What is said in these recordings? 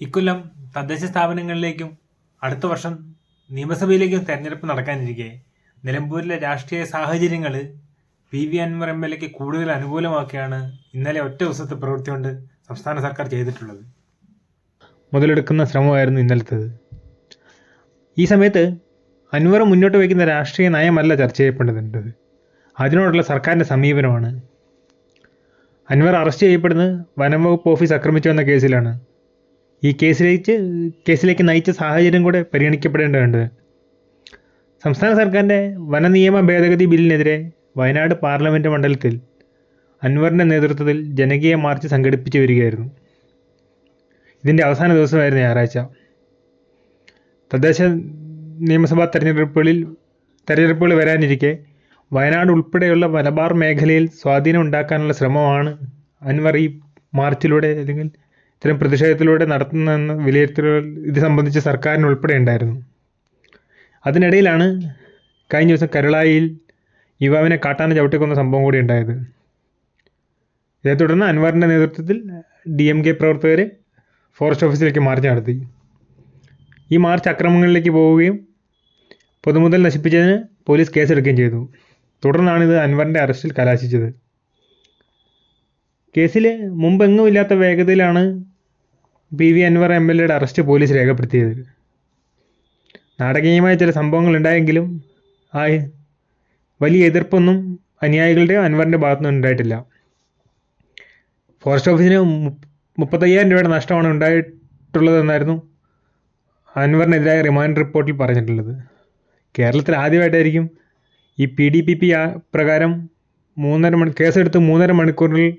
ഇക്കൊല്ലം തദ്ദേശ സ്ഥാപനങ്ങളിലേക്കും അടുത്ത വർഷം നിയമസഭയിലേക്കും തെരഞ്ഞെടുപ്പ് നടക്കാനിരിക്കെ നിലമ്പൂരിലെ രാഷ്ട്രീയ സാഹചര്യങ്ങൾ P V Anvar M L എക്ക് കൂടുതൽ അനുകൂലമാക്കിയാണ് ഇന്നലെ ഒറ്റ ദിവസത്തെ പ്രവൃത്തി കൊണ്ട് സംസ്ഥാന സർക്കാർ ചെയ്തിട്ടുള്ളത്. മുതലെടുക്കുന്ന ശ്രമമായിരുന്നു ഇന്നലത്തേത്. ഈ സമയത്ത് അൻവർ മുന്നോട്ട് വയ്ക്കുന്ന രാഷ്ട്രീയ നയമല്ല ചർച്ച ചെയ്യപ്പെടേണ്ടത്. അതിനോടുള്ള സർക്കാരിന്റെ സമീപനമാണ്. അൻവർ അറസ്റ്റ് ചെയ്യപ്പെടുന്നത് വനം വകുപ്പ് ഓഫീസ് ആക്രമിച്ചു എന്ന കേസിലാണ് ഈ കേസിലേക്ക് കേസിലേക്ക് നയിച്ച സാഹചര്യം കൂടെ പരിഗണിക്കപ്പെടേണ്ടതുണ്ട്. സംസ്ഥാന സർക്കാരിന്റെ വനനിയമ ഭേദഗതി ബില്ലിനെതിരെ വയനാട് പാർലമെന്റ് മണ്ഡലത്തിൽ അൻവറിന്റെ നേതൃത്വത്തിൽ ജനകീയ മാർച്ച് സംഘടിപ്പിച്ചു വരികയായിരുന്നു. ഇതിന്റെ അവസാന ദിവസമായിരുന്നു ഞായറാഴ്ച. തദ്ദേശ നിയമസഭാ തെരഞ്ഞെടുപ്പുകളിൽ തെരഞ്ഞെടുപ്പുകൾ വരാനിരിക്കെ വയനാട് ഉൾപ്പെടെയുള്ള മലബാർ മേഖലയിൽ സ്വാധീനം ഉണ്ടാക്കാനുള്ള ശ്രമമാണ് അൻവർ ഈ മാർച്ചിലൂടെ അല്ലെങ്കിൽ ഇത്തരം പ്രതിഷേധത്തിലൂടെ നടത്തുന്നതെന്ന് വിലയിരുത്തലുകൾ ഇത് സംബന്ധിച്ച് സർക്കാരിന് ഉൾപ്പെടെ ഉണ്ടായിരുന്നു. അതിനിടയിലാണ് കഴിഞ്ഞ ദിവസം കരുളായിയിൽ യുവാവിനെ കാട്ടാന ചവിട്ടിക്കൊന്ന സംഭവം കൂടി ഉണ്ടായത്. ഇതേ തുടർന്ന് അൻവാറിന്റെ നേതൃത്വത്തിൽ ഡി എം കെ പ്രവർത്തകർ ഫോറസ്റ്റ് ഓഫീസിലേക്ക് മാർച്ച് നടത്തി. ഈ മാർച്ച് അക്രമങ്ങളിലേക്ക് പോവുകയും പൊതുമുതൽ നശിപ്പിച്ചതിന് പോലീസ് കേസെടുക്കുകയും ചെയ്തു. തുടർന്നാണ് ഇത് അൻവറിന്റെ അറസ്റ്റിൽ കലാശിച്ചത്. കേസിൽ മുമ്പെങ്ങുമില്ലാത്ത വേഗതയിലാണ് P V Anvar M L എയുടെ അറസ്റ്റ് പോലീസ് രേഖപ്പെടുത്തിയത്. നാടകീയമായ ചില സംഭവങ്ങൾ ഉണ്ടായെങ്കിലും ആ വലിയ എതിർപ്പൊന്നും അനുയായികളുടെയോ അൻവറിന്റെ ഭാഗത്തുനിന്നും ഉണ്ടായിട്ടില്ല. ഫോറസ്റ്റ് ഓഫീസിന് മുപ്പത്തയ്യായിരം രൂപയുടെ നഷ്ടമാണ് ഉണ്ടായിട്ടുള്ളതെന്നായിരുന്നു അൻവറിനെതിരായ റിമാൻഡ് റിപ്പോർട്ടിൽ പറഞ്ഞിട്ടുള്ളത്. കേരളത്തിൽ ആദ്യമായിട്ടായിരിക്കും ഈ പി ഡി പി പി പ്രകാരം മൂന്നര മണി കേസെടുത്ത് മൂന്നര മണിക്കൂറിനുള്ളിൽ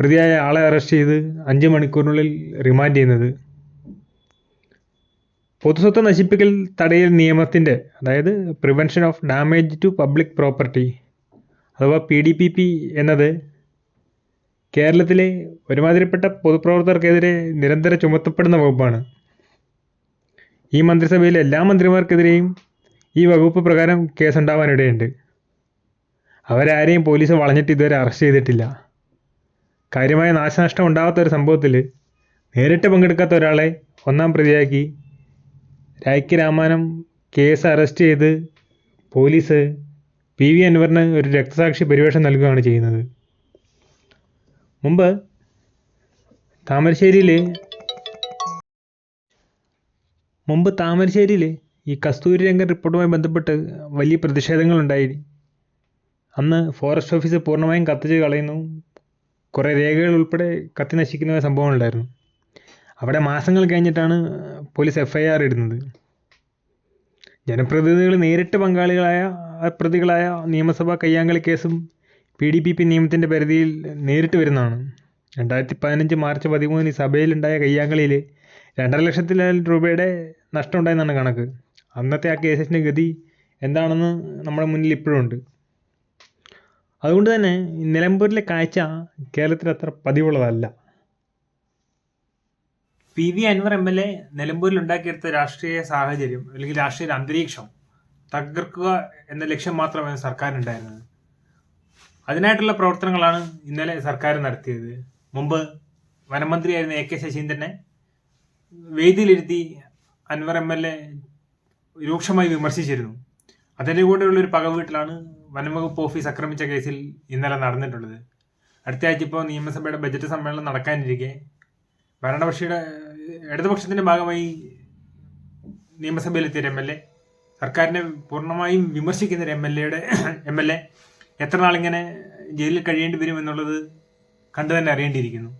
പ്രതിയായ ആളെ അറസ്റ്റ് ചെയ്ത് അഞ്ച് മണിക്കൂറിനുള്ളിൽ റിമാൻഡ് ചെയ്യുന്നത്. പൊതുസ്വത്ത് നശിപ്പിക്കൽ തടയൽ നിയമത്തിന്റെ അതായത് prevention of damage to public property അഥവാ പി ഡി പി പി എന്നത് കേരളത്തിലെ ഒരുമാതിരിപ്പെട്ട പൊതുപ്രവർത്തകർക്കെതിരെ നിരന്തരം ചുമത്തപ്പെടുന്ന വകുപ്പാണ്. ഈ മന്ത്രിസഭയിലെ എല്ലാ മന്ത്രിമാർക്കെതിരെയും ഈ വകുപ്പ് പ്രകാരം കേസുണ്ടാവാനിടയുണ്ട്. അവരാരെയും പോലീസ് വളഞ്ഞിട്ട് ഇതുവരെ അറസ്റ്റ് ചെയ്തിട്ടില്ല. കാര്യമായ നാശനഷ്ടം ഉണ്ടാവാത്ത ഒരു സംഭവത്തിൽ നേരിട്ട് പങ്കെടുക്കാത്ത ഒരാളെ ഒന്നാം പ്രതിയാക്കി രായ്ക്ക് രാമാനം കേസ് അറസ്റ്റ് ചെയ്ത് പോലീസ് പി വി അൻവറിന് ഒരു രക്തസാക്ഷി പരിവേഷം നൽകുകയാണ് ചെയ്യുന്നത്. മുമ്പ് താമരശ്ശേരിയിൽ മുമ്പ് താമരശ്ശേരിയിൽ ഈ കസ്തൂരി രംഗൻ റിപ്പോർട്ടുമായി ബന്ധപ്പെട്ട് വലിയ പ്രതിഷേധങ്ങളുണ്ടായി. അന്ന് ഫോറസ്റ്റ് ഓഫീസ് പൂർണമായും കത്തിച്ച് കളയുന്നു. കുറേ രേഖകൾ ഉൾപ്പെടെ കത്തി നശിക്കുന്ന സംഭവം ഉണ്ടായിരുന്നു. അവിടെ മാസങ്ങൾ കഴിഞ്ഞിട്ടാണ് പോലീസ് എഫ് ഐ ആർ ഇടുന്നത്. ജനപ്രതിനിധികൾ നേരിട്ട് പങ്കാളികളായ പ്രതികളായ നിയമസഭാ കയ്യാങ്കളി കേസും പി ഡി പി പി നിയമത്തിന്റെ പരിധിയിൽ നേരിട്ട് വരുന്നതാണ്. രണ്ടായിരത്തി പതിനഞ്ച് മാർച്ച് പതിമൂന്നിന് സഭയിലുണ്ടായ കയ്യാങ്കളിയിൽ രണ്ടര ലക്ഷത്തിലായിരം രൂപയുടെ നഷ്ടമുണ്ടായെന്നാണ് കണക്ക്. അന്നത്തെ ആ കേസിന്റെ ഗതി എന്താണെന്ന് നമ്മുടെ മുന്നിൽ ഇപ്പോഴും ഉണ്ട്. അതുകൊണ്ട് തന്നെ നിലമ്പൂരിലെ കാഴ്ച കേരളത്തിൽ അത്ര പതിവുള്ളതല്ല. P V Anvar M L A നിലമ്പൂരിൽ ഉണ്ടാക്കിയെടുത്ത രാഷ്ട്രീയ സാഹചര്യം അല്ലെങ്കിൽ രാഷ്ട്രീയ അന്തരീക്ഷം തകർക്കുക എന്ന ലക്ഷ്യം മാത്രമാണ് സർക്കാരിനുണ്ടായിരുന്നത്. അതിനായിട്ടുള്ള പ്രവർത്തനങ്ങളാണ് ഇന്നലെ സർക്കാർ നടത്തിയത്. മുമ്പ് വനമന്ത്രിയായിരുന്ന എ കെ ശശീന്ദ്രനെ വേദിയിലിരുത്തി അൻവർ എം എൽ എ രൂക്ഷമായി വിമർശിച്ചിരുന്നു. അതിന്റെ കൂടെയുള്ള ഒരു പക വീട്ടിലാണ് വനംവകുപ്പ് ഓഫീസ് ആക്രമിച്ച കേസിൽ ഇന്നലെ നടന്നിട്ടുള്ളത്. അടുത്ത ആഴ്ച ഇപ്പോൾ നിയമസഭയുടെ ബജറ്റ് സമ്മേളനം നടക്കാനിരിക്കെ. ഭരണപക്ഷിയുടെ ഇടതുപക്ഷത്തിന്റെ ഭാഗമായി നിയമസഭയിലെത്തിയ എം എൽ എ. സർക്കാരിനെ പൂർണമായും വിമർശിക്കുന്ന ഒരു എം എൽ എയുടെ എം എൽ എ എത്ര നാളിങ്ങനെ ജയിലിൽ കഴിയേണ്ടി വരും എന്നുള്ളത് കണ്ടു തന്നെ അറിയേണ്ടിയിരിക്കുന്നു.